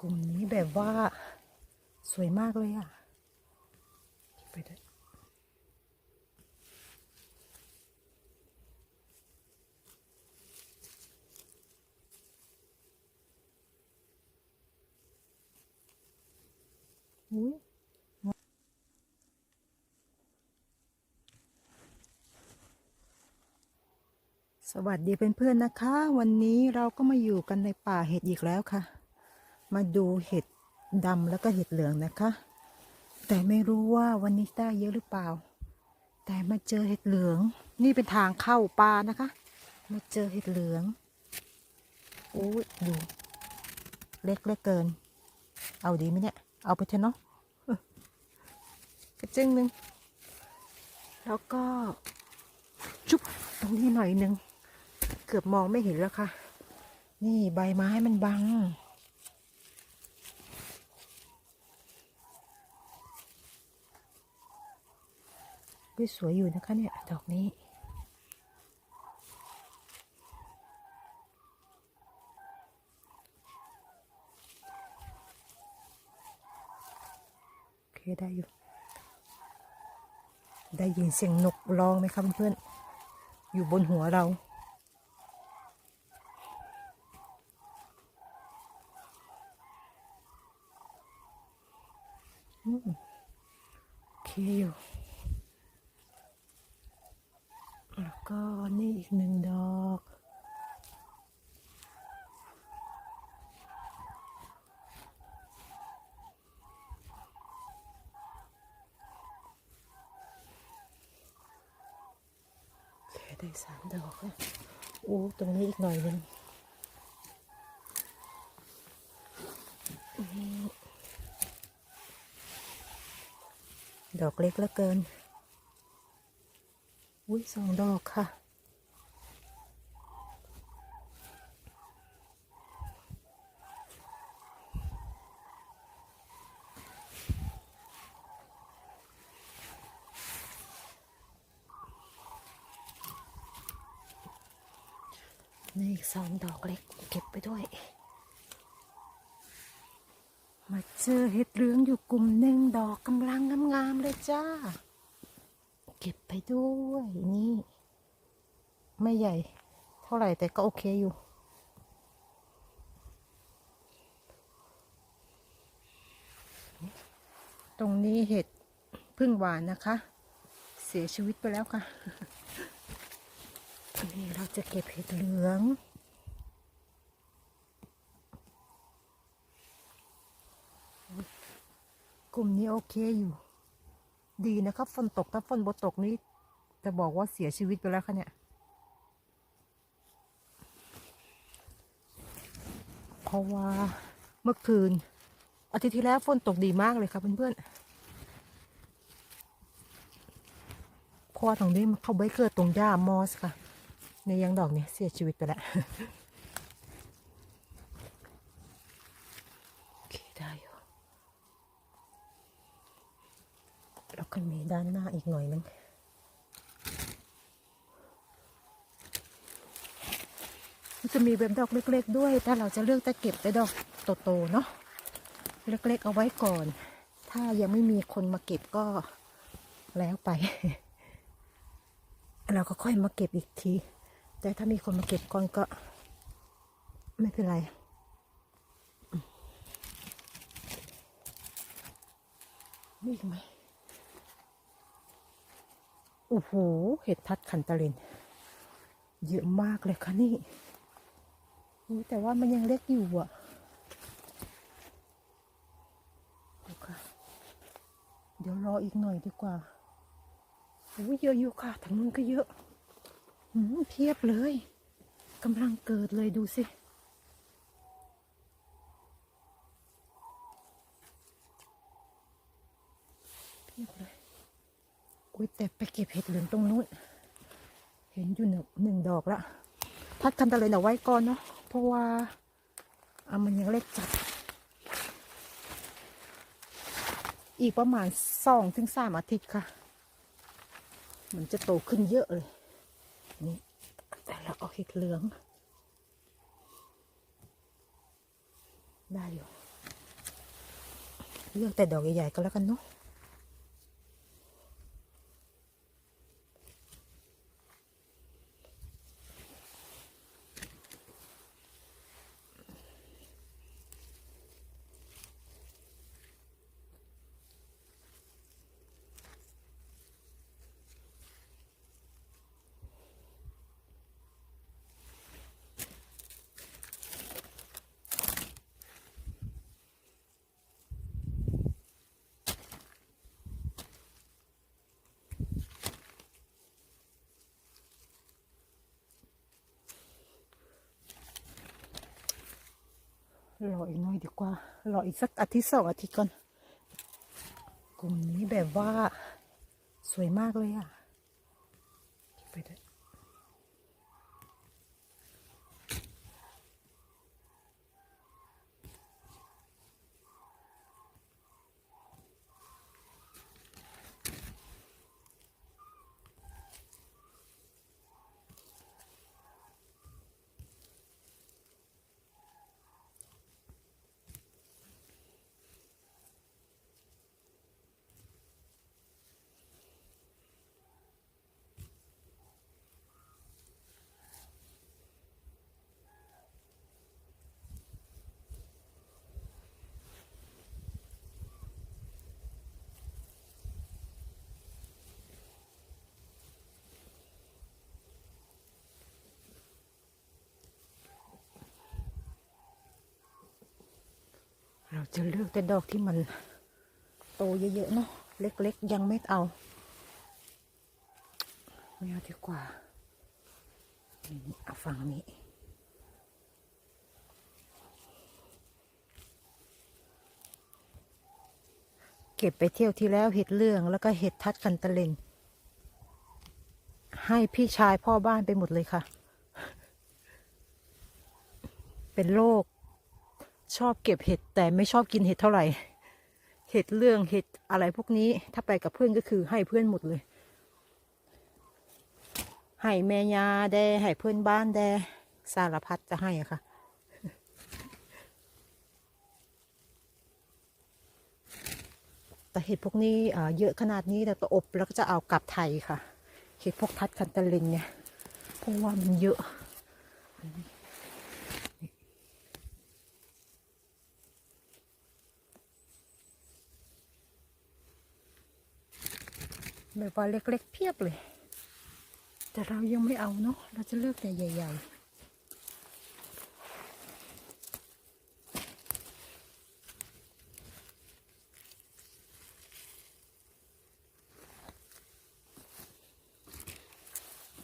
กลุ่มนี้แบบว่าสวยมากเลยอะไปด้วยอุ้ยสวัสดีเพื่อนๆนะคะ วันนี้เราก็มาอยู่กันในป่าเห็ดอีกแล้วค่ะ มาดูเห็ดดำแล้วก็เห็ดเหลืองนะคะ แต่ไม่รู้ว่าวันนี้ได้เยอะหรือเปล่า แต่มาเจอเห็ดเหลือง นี่เป็นทางเข้าป่านะคะ มาเจอเห็ดเหลืองโอ้ยดูเล็กเลือเกิน เอาดีไหมเนี่ย เอาไปเถอะเนาะกระจึงหนึ่งแล้วก็จุ๊บตรงนี้หน่อยหนึ่ง เกือบมองไม่เห็นแล้วค่ะ นี่ใบไม้มันบัง ก็สวยอยู่นะคะเนี่ยดอกนี้ โอเคได้อยู่ ได้ยินเสียงนกร้องไหมครับเพื่อนๆอยู่บนหัวเรา อืมโอเคอยู่ แล้วก็นี่อีกหนึ่งดอก โอเค ได้สามดอกแล้วโอ้ตรงนี้อีกหน่อยนึงดอกเล็กเหลือเกิน อุ้ยสองดอกค่ะ นี่อีกสองดอกเล็กเก็บไปด้วย มาเจอเห็ดเหลืองอยู่กลุ่มหนึ่งดอกกำลังงามๆเลยจ้า เก็บไปด้วยนี่ ไม่ใหญ่เท่าไหร่แต่ก็โอเคอยู่ตรงนี้เห็ดพึ่งหวานนะคะ เสียชีวิตไปแล้วค่ะันนี้เราจะเก็บเห็ดเหลือง กลุ่มนี้โอเคอยู่ ดีนะครับฝนตกถ้าฝนบตกนี้จะบอกว่าเสียชีวิตไปแล้วค่ะเนี่ย เพราะว่าเมื่อคืน อาทิตย์ที่แล้วฝนตกดีมากเลยครับเพื่อนๆเพราะว่าตรงนี้เข้าใบเกิดตรงหญ้ามอสค่ะ ในยังดอกเนี่ยเสียชีวิตไปแล้วโอเคได้อยู่แล้วก็มีด้านหน้าอีกหน่อยนึงจะมีแบบดอกเล็ก ๆ ด้วย ถ้าเราจะเลือกจะเก็บแต่ดอกโตๆเนาะเล็กๆเอาไว้ก่อน ถ้ายังไม่มีคนมาเก็บก็แล้วไป เราก็ค่อยมาเก็บอีกที แต่ถ้ามีคนมาเก็บก่อนก็ ไม่เป็นไรอืมมีอีกไหมโอ้โห เห็ดทัดขันตะลิน เยอะมากเลยค่ะนี่แต่ว่ามันยังเล็กอยู่อะค่ะเดี๋ยวรออีกหน่อยดีกว่าโอ้เยอะอยู่ค่ะทางนู้นก็เยอะ เพียบเลยกำลังเกิดเลยดูสิ เพียบเลยอุ้ยแต่ไปเก็บเห็ดเหลืองตรงนู้น เห็นอยู่หนึ่งหนึ่งดอกละ พัดคันตะเลยเอาไว้ก่อนเนาะ เพราะว่าอะมันยังเล็กจัด อีกประมาณสองถึงสามอาทิตย์ค่ะ มันจะโตขึ้นเยอะเลย แต่ละออกอีกเหลือง ได้อยู่ เลือกแต่ดอกใหญ่ๆก็แล้วกันเนาะ รออีกหน่อยดีกว่ารออีกสักอาทิตย์สองอาทิตย์ก่อนกลุ่มนี้แบบว่าสวยมากเลยอะไปด้วย จะเลือกแต่ดอกที่มันโตเยอะๆเนาะเล็กๆ ยังไม่เอาไม่เอาดีกว่านี่เอาฝั่งนี้เก็บไปเที่ยวที่แล้วเห็ดเรื่องแล้วก็เห็ดทัดกันตะเลนให้พี่ชายพ่อบ้านไปหมดเลยค่ะ เป็นโรค ชอบเก็บเห็ดแต่ไม่ชอบกินเห็ดเท่าไหร่ เห็ดเรื่องเห็ดอะไรพวกนี้ถ้าไปกับเพื่อนก็คือให้เพื่อนหมดเลย ให้แม่ยาแดให้เพื่อนบ้านแดสารพัดจะให้อะค่ะแต่เห็ดพวกนี้เยอะขนาดนี้แต่ก็อบแล้วก็จะเอากลับไทยค่ะ เห็ดพวกทัดคันตะลินเนี่ยเพราะว่ามันเยอะ แบบว่าเล็กๆเพียบเลย แต่เรายังไม่เอาเนาะเราจะเลือกแต่ใหญ่ ๆ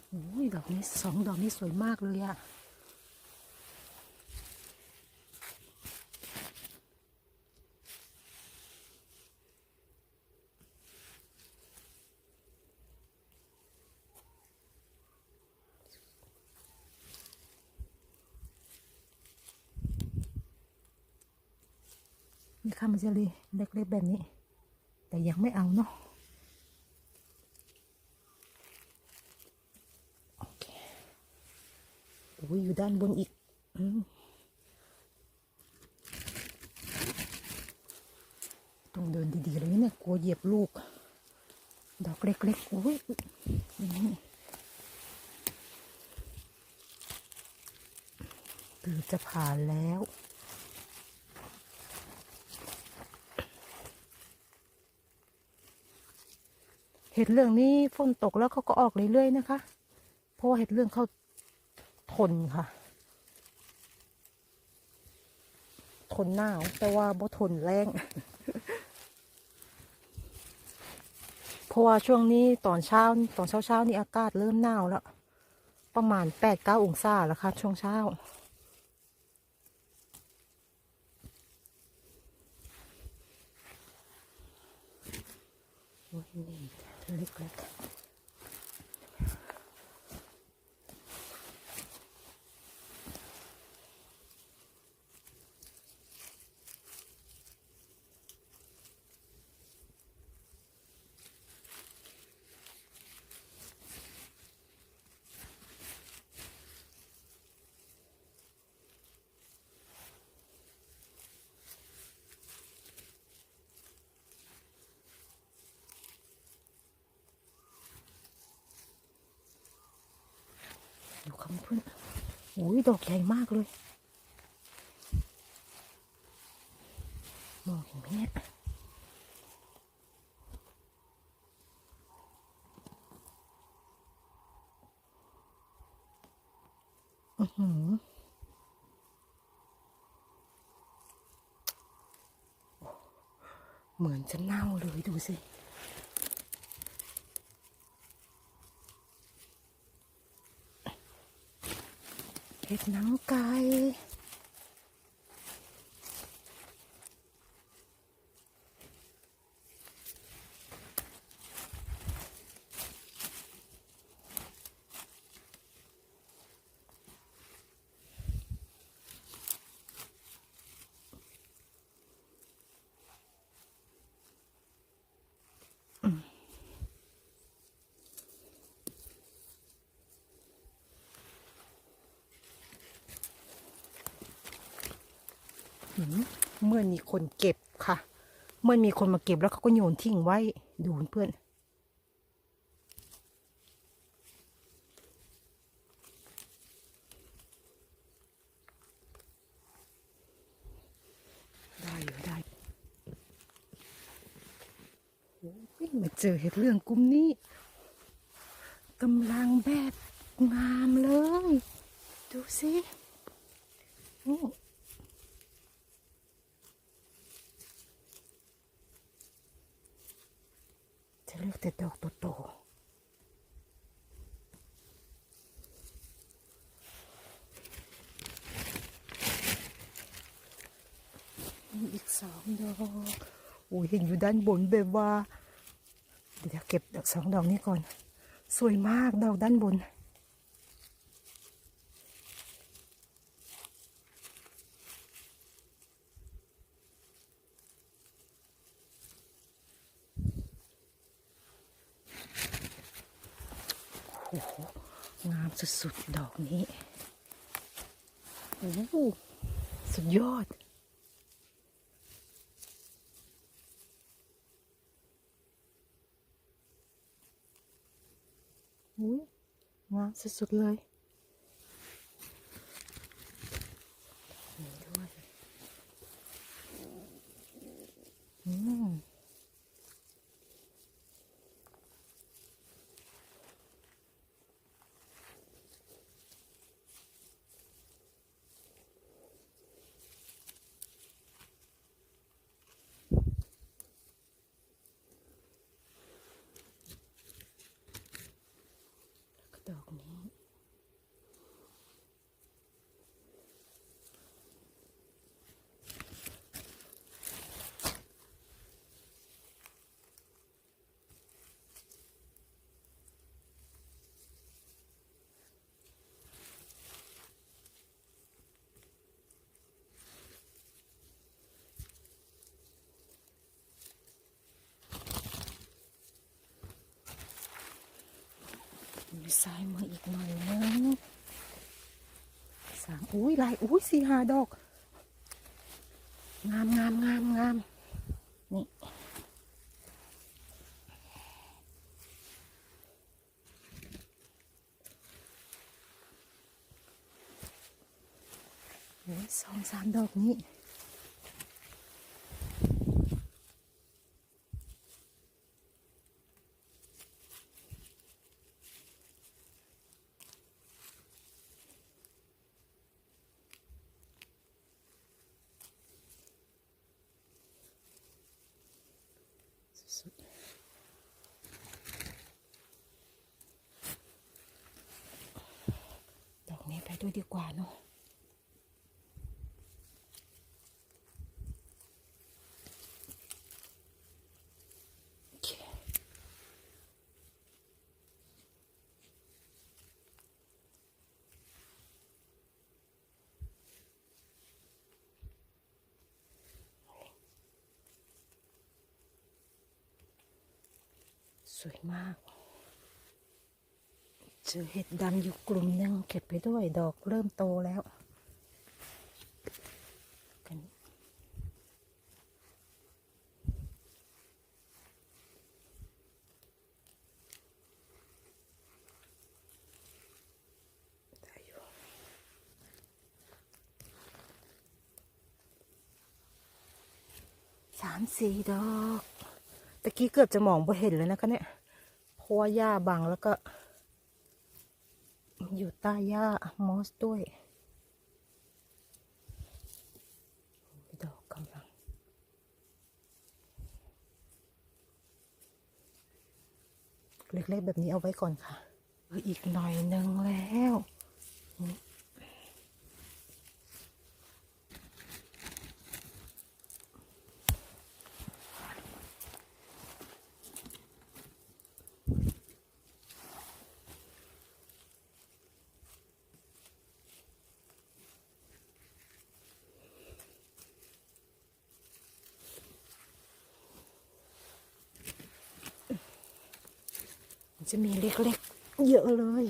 โอ้ยดอกนี้สองดอกนี้สวยมากเลยอะ มันจะเลยเล็กๆแบบนี้ แต่ยังไม่เอาเนาะโอเคโอ้ยอยู่ด้านบนอีกอมต้องเดินดีๆเลยเนี่ยกลัวเหยียบลูก ดอกเล็กๆโอ้ยนี่เกือจะผ่านแล้ว ห็ดเรื่องนี้ฝนตกแล้วเขาก็ออกเรื่อยๆนะคะ เพราะว่าเห็ดเรื่องเขาทนค่ะ ทนหนาวแต่ว่าบ่ทนแรงเพราะว่าช่วงนี้ตอนเช้าตอนเช้าเช้าๆนี่อากาศเริ่มหนาวแล้ว ประมาณแปดเก้าองศาแล้วค่ะ ช่วงเช้า อ้ยดอกใหญ่มากเลย มองเห็นไหมเนี่ยอื้อหือเหมือนจะเน่าเลยดูสิ เห็ดหนังไก่ เมื่อมีคนเก็บค่ะ เมื่อมีคนมาเก็บแล้วเขาก็โยนทิ้งไว้ดูเพื่อนได้อยู่ได้โอ้ยมาเจอเห็ดเรื่องกลุ่มนี้กำลังแบบงามเลย ดูสินี่ จะเลือก แต่ดอกโตๆมีอีกสองดอกโอ้ยเห็นอยู่ด้านบนแบบว่า เดี๋ยวเก็บดอกสองดอกนี้ก่อน สวยมากดอกด้านบน หงามสุดๆ ดอกนี้โอ้โหสุดยอด อุ้ยงามสุดๆ เลยนี่ด้วยอืม ก็ดอกนี้ มี ซ้ายมืออีกหน่อยนึงสามอุ้ยลายอุ้ยสี่หาดอก งามงามงามงามนี่สองสามดอกนี้ สวยมากเจอเห็ดดำอยู่กลุ่มนึงเก็บไปด้วยดอกเริ่มโตแล้วสามสี่ดอก ตะกี้เกือบจะมองบ่เห็นเลยนะคะเนี่ยเพราะว่าหญ้าบังแล้วก็ อยู่ใต้หญ้ามอสด้วยมีดอกกำลังเล็กๆแบบนี้เอาไว้ก่อนค่ะอีกหน่อยนึงแล้ว จะมีเล็กๆ เยอะเลย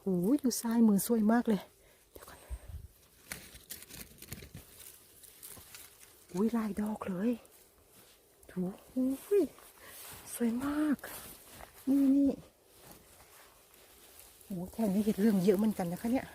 โอ้ยอยู่ซ้ายมือสวยมากเลย เดี๋ยวก่อนอุ้ยลายดอกเลยถูอุ้ยสวยมาก นี่นี่โอ้แถวนี้เห็ดเรื่องเยอะเหมือนกันนะคะเนี่ย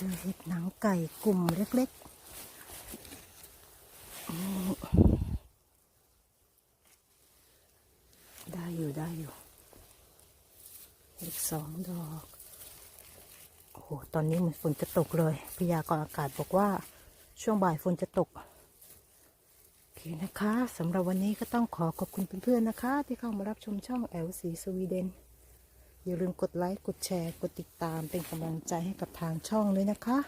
จอเห็ดหนังไก่กลุ่มเล็กๆ ได้อยู่ได้อยู่อีกสองดอก โอ้โห ตอนนี้เหมันฝนจะตกเลย พยากรณ์อากาศบอกว่าช่วงบ่ายฝนจะตกโอเคนะคะสำหรับวันนี้ก็ต้องขอขอบคุณเพื่อนๆนะคะ ที่เข้ามารับชมช่องแอลสีสวีเดน อย่าลืมกดไลค์กดแชร์กดติดตามเป็นกำลังใจให้กับทางช่องเลยนะคะ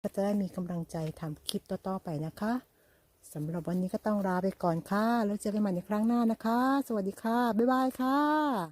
ก็จะได้มีกำลังใจทำคลิปต่อๆไปนะคะสำหรับวันนี้ก็ต้องลาไปก่อนค่ะ แล้วเจอกันใหม่ในครั้งหน้านะคะ สวัสดีค่ะ บ๊ายบายค่ะ